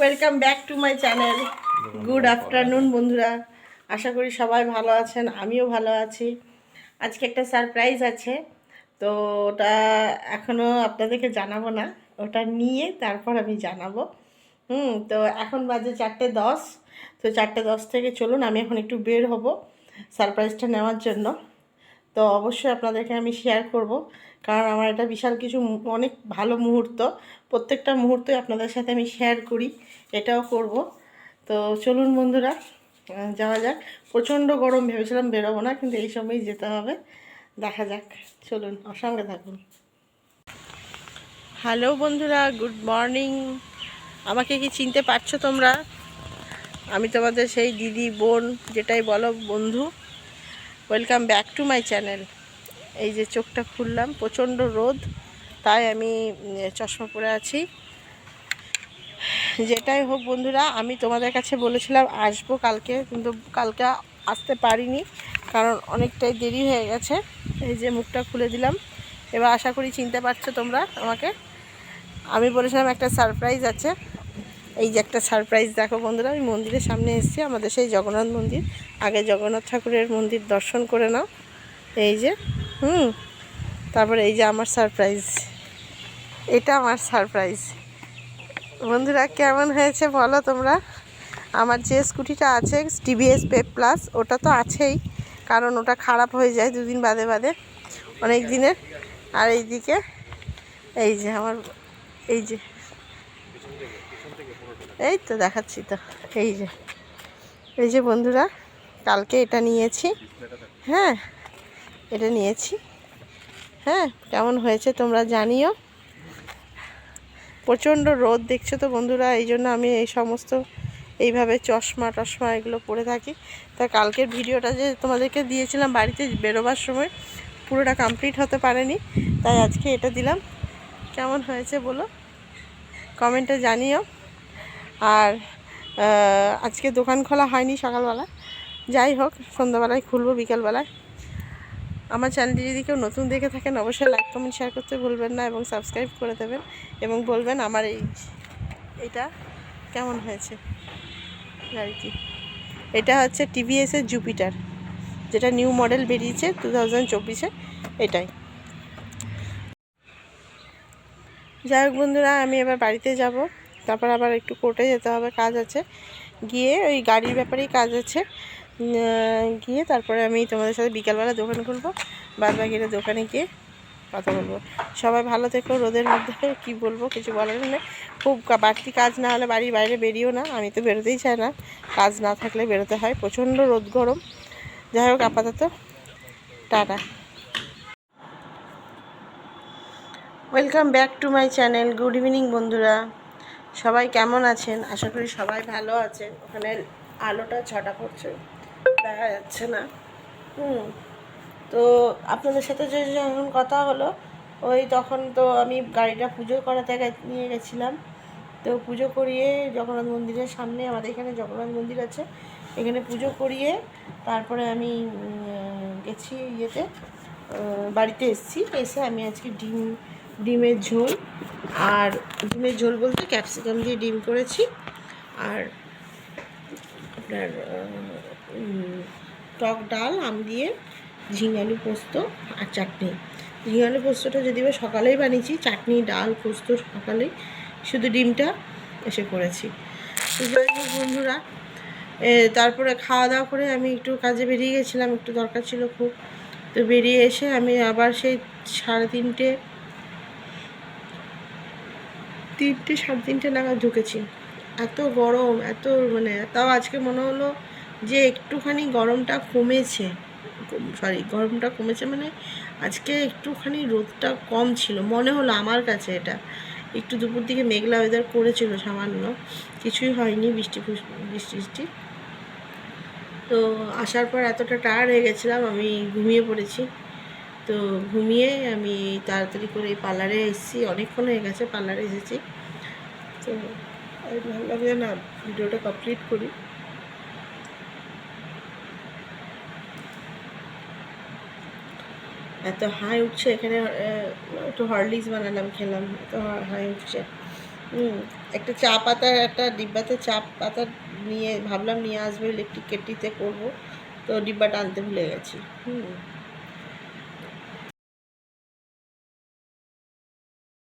Welcome back to my channel good afternoon বন্ধুরা। আশা করি সবাই ভালো আছেন আমিও ভালো আছি। আজকে একটা সারপ্রাইজ আছে তো ওটা এখনও আপনাদেরকে জানাব না ওটা নিয়ে তারপর আমি জানাব। হুম তো এখন বাজে চারটে দশ তো চারটে দশ থেকে চলুন আমি এখন একটু বের হব সারপ্রাইজটা নেওয়ার জন্য। তো অবশ্যই আপনাদেরকে আমি শেয়ার করব। কারণ আমার এটা বিশাল কিছু অনেক ভালো মুহূর্ত। প্রত্যেকটা মুহূর্তই আপনাদের সাথে আমি শেয়ার করি, এটাও করব। তো চলুন বন্ধুরা যাওয়া যাক। প্রচণ্ড গরম ভেবেছিলাম বেরোবো না, কিন্তু এই সময়ই যেতে হবে। দেখা যাক, চলুন, সঙ্গে থাকুন। হ্যালো বন্ধুরা গুড মর্নিং আমাকে কি চিনতে পারছ তোমরা? আমি তোমাদের সেই দিদি, বোন, যেটাই বলো, বন্ধু। Welcome back to my channel এই যে চোখটা খুললাম, প্রচণ্ড রোদ, তাই আমি চশমা পরে আছি। যেটাই হোক বন্ধুরা, আমি তোমাদের কাছে বলেছিলাম আসব কালকে, কিন্তু কালকে আসতে পারিনি, কারণ অনেকটাই দেরি হয়ে গেছে। এই যে মুখটা খুলে দিলাম। এবার আশা করি চিনতে পারছ তোমরা আমাকে। আমি বলেছিলাম একটা সারপ্রাইজ আছে। এই যে একটা সারপ্রাইজ দেখো বন্ধুরা, আমি মন্দিরের সামনে এসেছি, আমাদের সেই জগন্নাথ মন্দির। আগে জগন্নাথ ঠাকুরের মন্দির দর্শন করে নাও। এই যে, হুম, তারপরে এই যে আমার সারপ্রাইজ এটা আমার সারপ্রাইজ বন্ধুরা, কেমন হয়েছে বলো তোমরা? আমার যে স্কুটিটা আছে টিভিএস পে প্লাস ওটা তো আছেই, কারণ ওটা খারাপ হয়ে যায় দুদিন বাদে বাদে, অনেক দিনের আর এইদিকে, এই যে আমার, এই যে এই তো দেখাচ্ছি তো, এই যে এই যে বন্ধুরা, কালকে এটা নিয়েছি। হ্যাঁ এটা নিয়েছি। হ্যাঁ কেমন হয়েছে তোমরা জানিও। প্রচণ্ড রোদ দেখছ তো বন্ধুরা, এই জন্য আমি এই সমস্ত এইভাবে চশমা টশমা এগুলো পরে থাকি। তা কালকের ভিডিওটা যে তোমাদেরকে দিয়েছিলাম বাড়িতে বেরোবার সময়, পুরোটা কমপ্লিট হতে পারেনি, তাই আজকে এটা দিলাম। কেমন হয়েছে বলো? কমেন্টে জানিও। আর আজকে দোকান খোলা হয়নি সকালবেলা। যাই হোক, সন্ধ্যাবেলায় খুলবো, বিকালবেলায়। আমার চ্যানেলটি যদি কেউ নতুন দেখে থাকেন, অবশ্যই লাইক, কমেন্ট শেয়ার করতে ভুলবেন না এবং সাবস্ক্রাইব করে দেবেন এবং বলবেন আমার এই, এটা কেমন হয়েছে গাড়িটি। এটা হচ্ছে টিভিএসের জুপিটার যেটা নিউ মডেল বেরিয়েছে টু থাউজেন্ড চব্বিশে, এটাই। যাই হোক বন্ধুরা, আমি এবার বাড়িতে যাব। তারপর আবার একটু কোর্টে যেতে হবে, কাজ আছে। গিয়ে ওই গাড়ির ব্যাপারেই কাজ আছে। গিয়ে তারপরে আমি তোমাদের সাথে বিকালবেলা দোকান খুলবো বাদ বাকিটা দোকানে গিয়ে কথা বলব। সবাই ভালো থেকো, রোদের মধ্যে কি বলব কিছু বলার নেই। খুব বাড়তি কাজ না হলে বাড়ির বাইরে বেরিয়েও না, আমি তো বেরোতেই চাই না। কাজ না থাকলে বেরোতে হয়, প্রচণ্ড রোদ গরম। যাই হোক, আপাতত tata. Welcome back to my channel, good evening বন্ধুরা। সবাই কেমন আছেন? আশা করি সবাই ভালো আছেন। ওখানে আলোটা ছটা পড়ছে। দেখা যাচ্ছে না। হুম। তো আপনাদের সাথে যে যখন কথা হলো, ওই তখন তো আমি গাড়িটা পুজো করাতে নিয়ে গেছিলাম। তো পুজো করিয়ে জগন্নাথ মন্দিরের সামনে, আমাদের এখানে জগন্নাথ মন্দির আছে। এখানে পুজো করিয়ে তারপরে আমি গেছি ইয়েতে। বাড়িতে এসেছি। এসে আমি আজকে ডিম ডিমের ঝোল। আর ডিমের ঝোল বলতে ক্যাপসিকাম দিয়ে ডিম করেছি। আর আপনার টক ডাল, আম দিয়ে ঝিঙালু পোস্ত আর চাটনি। ঝিঙালু পোস্তটা যদি বা সকালেই বানিয়েছি, চাটনি, ডাল, পোস্ত সকালেই শুধু ডিমটা এসে করেছি। বন্ধুরা তারপরে খাওয়া দাওয়া করে আমি একটু কাজে বেরিয়ে গেছিলাম, একটু দরকার ছিল খুব। তো বেরিয়ে এসে আমি আবার সেই সাড়ে তিনটে তিনটে সাড়ে তিনটে নাগাদ ঢুকেছি। এত গরম, এত মানে তাও আজকে মনে হলো যে একটুখানি গরমটা কমেছে। সরি গরমটা কমেছে মানে আজকে একটুখানি রোদটা কম ছিল। মনে হলো আমার কাছে এটা। একটু দুপুর দিকে মেঘলা ওয়েদার করেছিল সামান্য। কিছুই হয়নি বৃষ্টি বৃষ্টি বৃষ্টি তো আসার পর এতটা টায়ার্ড হয়ে গেছিলাম, আমি ঘুমিয়ে পড়েছি। তো ঘুমিয়ে আমি তাড়াতাড়ি করে এই পার্লারে এসেছি। অনেকক্ষণ হয়ে গেছে, পার্লারে এসেছি। তো আমি ভাবলাম যে না, ভিডিওটা কমপ্লিট করি। এত হাই উঠছে এখানে একটু হরলিক্স বানালাম, খেলাম। এত হাই উঠছে। একটা চা পাতার, একটা ডিব্বাতে চা পাতা নিয়ে ভাবলাম নিয়ে আসব ইলেকট্রিক কেটলিতে করব। তো ডিব্বাটা আনতে ভুলে গেছি। হুম।